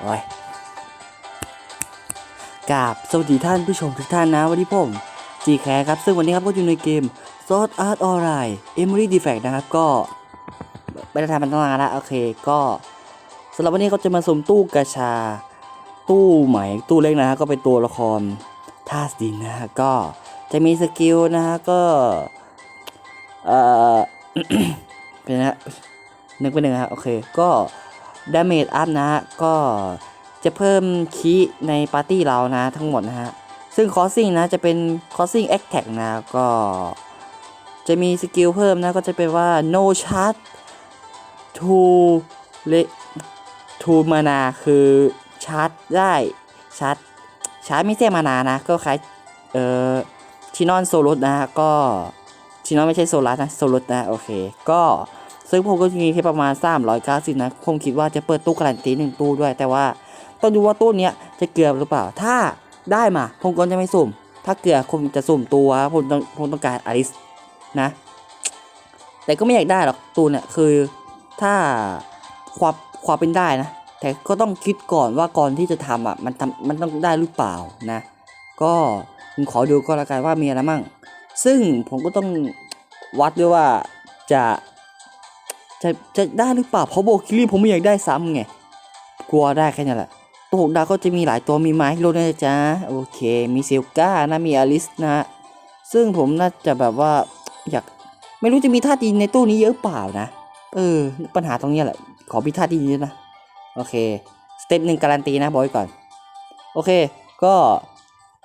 โอ้ยกาบสวัสดีท่านผู้ชมทุกท่านนะวันนี้ผมจีแคครับ ซึ่งวันนี้ครับก็อยู่ในเกม Sword Art Online Emery Defect นะครับ ก็ไม่ได้ทำมันตั้งนานแล้ว โอเค ก็สำหรับวันนี้เขาจะมาสมตู้กระชา ตู้ใหม่ตู้เล็กนะฮะ ก็เป็นตัวละครท่าสดินนะฮะ ก็จะมีสกิลนะฮะ ก็ เอ่อเป็นนะ นึกไปหนึ่งนะฮะโอเคก็ดาเมจอัพนะฮะก็จะเพิ่มคีย์ในปาร์ตี้เรานะทั้งหมดนะฮะซึ่งคอสซิ่งนะจะเป็นคอสซิ่งแอคแท็กนะก็จะมีสกิลเพิ่มนะก็จะเป็นว่า no charge to เล to mana คือชาร์จได้ชาร์จชาร์จไม่ใช่มานานะ ก็คล้ายเอ่อชินอนโซลุสนะฮะก็ชินอนไม่ใช่โซลัสนะโซลุสนะโอเคก็ ซึ่งผมก็มีแค่ประมาณ 390 นะคงคิดว่าจะเปิดตู้การันตีหนึ่งตู้ด้วย แต่ว่าต้องดูว่าตู้เนี้ยจะเกลือหรือเปล่า ถ้าได้มา ผมก็จะไม่สุ่ม ถ้าเกลือผมจะสุ่มตัวผมต้องผมต้องการอลิสนะ แต่ก็ไม่อยากได้หรอกตู้เนี่ยคือถ้าความความเป็นได้นะ แต่ก็ต้องคิดก่อนว่าก่อนที่จะทำอะมันทำมันต้องได้หรือเปล่านะ ก็ผมขอดูก็แล้วกันว่ามีอะไรมั่ง ซึ่งผมก็ต้องวัดด้วยว่าจะ จะจะได้หรือเปล่าเพราะโบคิลี่ผมไม่อยากได้ซ้ำไงกลัวได้แค่นั้นแหละตัวหกดาวก็จะมีหลายตัวมีไม้โรนะจ๊ะโอเค มีเซลก้านะมีอลิสนะซึ่งผมน่าจะแบบว่าอยากไม่รู้จะมีท่าตีในตู้นี้เยอะเปล่านะ เออ ปัญหาตรงนี้แหละ ขอมีท่าตีเยอะนะ โอเค สเต็ปหนึ่งการันตีนะบอกไว้ก่อน โอเค ก็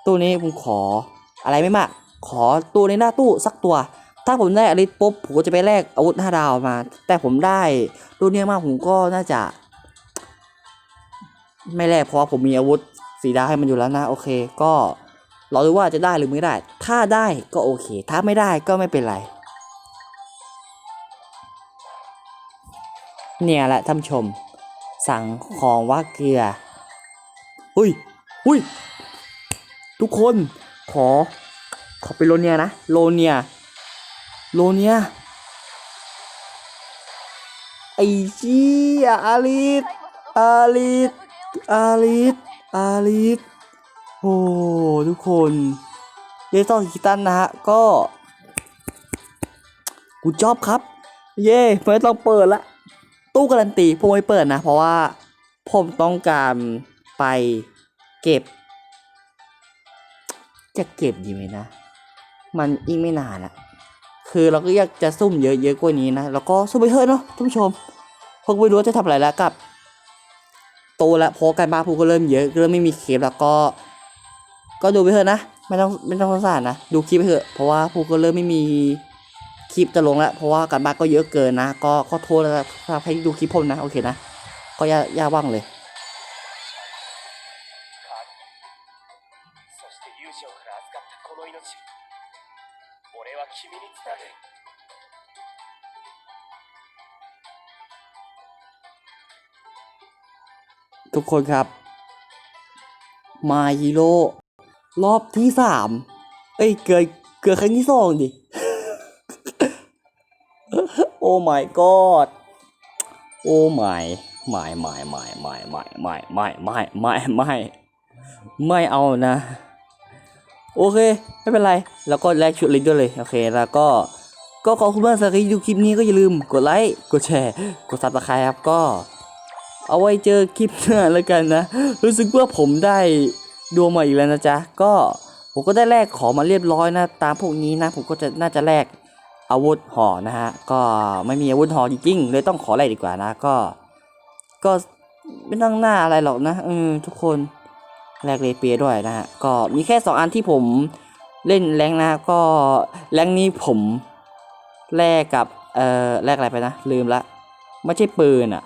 ตู้นี้ผมขออะไรไม่มาก ขอตู้ในหน้าตู้สักตัว ถ้าผมได้อลิสปุ๊บผมก็จะไปแลกอาวุธห้าดาวมา แต่ผมได้ตู้เนี้ยมากผมก็น่าจะ ไม่แลกเพราะผมมีอาวุธสีดาวให้มันอยู่แล้วนะ โอเค ก็รอดูว่าจะได้หรือไม่ได้ ถ้าได้ก็โอเค ถ้าไม่ได้ก็ไม่เป็นไร เนี่ยแหละท่านชม สั่งของว่าเกลืออุ้ยอุ้ยทุกคนขอ ขอเป็นโลเนียนะ โลเนีย โลเนียไอ้เจี้ยอาลิสอาลิสอาลิสอาลิสโอ้ทุกคนเยซอนคิตันนะฮะ ก็ กูจอบครับ เย่ไม่ต้องเปิดละ ตู้การันตีผมไม่เปิดนะ เพราะว่าผมต้องการไปเก็บ จะเก็บดีไหมนะ มันอีกไม่นานอะ คือเราก็อยากจะซุ่มเยอะๆกว่านี้นะ แล้วก็ซุ่มไปเถอะเนาะท่านผู้ชมพวกไม่รู้ว่าจะทำอะไรแล้วกับโตแล้วเพราะการบ้านพูก็เริ่มเยอะเริ่มไม่มีคลิปแล้วก็ ก็ดูไปเถอะนะไม่ต้องไม่ต้องสงสารนะดูคลิปไปเถอะเพราะว่าพูก็เริ่มไม่มีคลิปจะลงแล้วเพราะว่าการบ้านก็เยอะเกินนะ ก็ขอโทษแล้วครับให้ดูคลิปผมนะโอเคนะ ก็อย่าอย่าว่างเลย ชีวิตอีกครั้ทุกคนครับมาฮีโร่รอบที่สามเอ้ยเกิดเกิดครั้งที่สองดิ โอ้ my god โอ้ my my my my my my my my my my ไม่ไม่เอานะ โอเค ไม่เป็นไร แล้วก็แลกชุดลิงก์ด้วยเลย โอเค แล้วก็ ก็ขอบคุณมากสำหรับที่ดูคลิปนี้ก็อย่าลืมกดไลค์ กดแชร์ กดซับสไครต์ครับ ก็ เอาไว้เจอคลิปหน้าแล้วกันนะ รู้สึกว่าผมได้ดวงมาอีกแล้วนะจ๊ะ ก็ผมก็ได้แลกของมาเรียบร้อยนะ ตามพวกนี้นะ ผมก็จะน่าจะแลกอาวุธห่อนะฮะ ก็ไม่มีอาวุธหอจริงๆเลยต้องขอแลกดีกว่านะ ก็ ก็ไม่ต้องหน้าอะไรหรอกนะเออทุกคน แลกเลเปียด้วยนะฮะก็มีแค่สองอันที่ผมเล่นแรงนะก็แรงนี้ผมแลกกับเอ่อแลกอะไรไปนะ ลืมละไม่ใช่ปืนอะ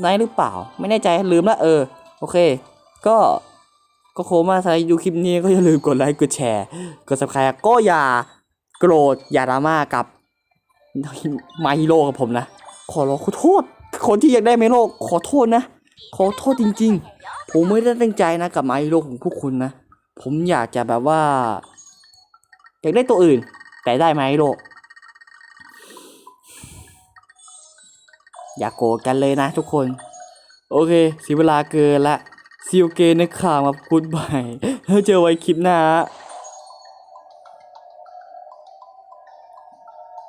ไนหรือเปล่า ไม่แน่ใจลืมละเออ โอเค ก็ก็โคมาใครดูคลิปนี้ก็อย่าลืมกดไลค์กดแชร์กด subscribe ก็อย่าโกรธอย่าดราม่ากับมาฮิโร่กับผมนะ ขอร้องขอโทษ คนที่อยากได้เมโลขอโทษนะ ขอโทษจริง ๆ ผมไม่ได้ตั้งใจนะกับมาฮิโร่ของพวกคุณนะ ผมอยากจะแบบว่าอยากได้ตัวอื่น แต่ได้มาฮิโร่อย่าโกรธกันเลยนะทุกคน โอเคสีเวลาเกินละซีโอเกนในข่าวมาพูดใหม่แล้วเจอไว้คลิปหน้า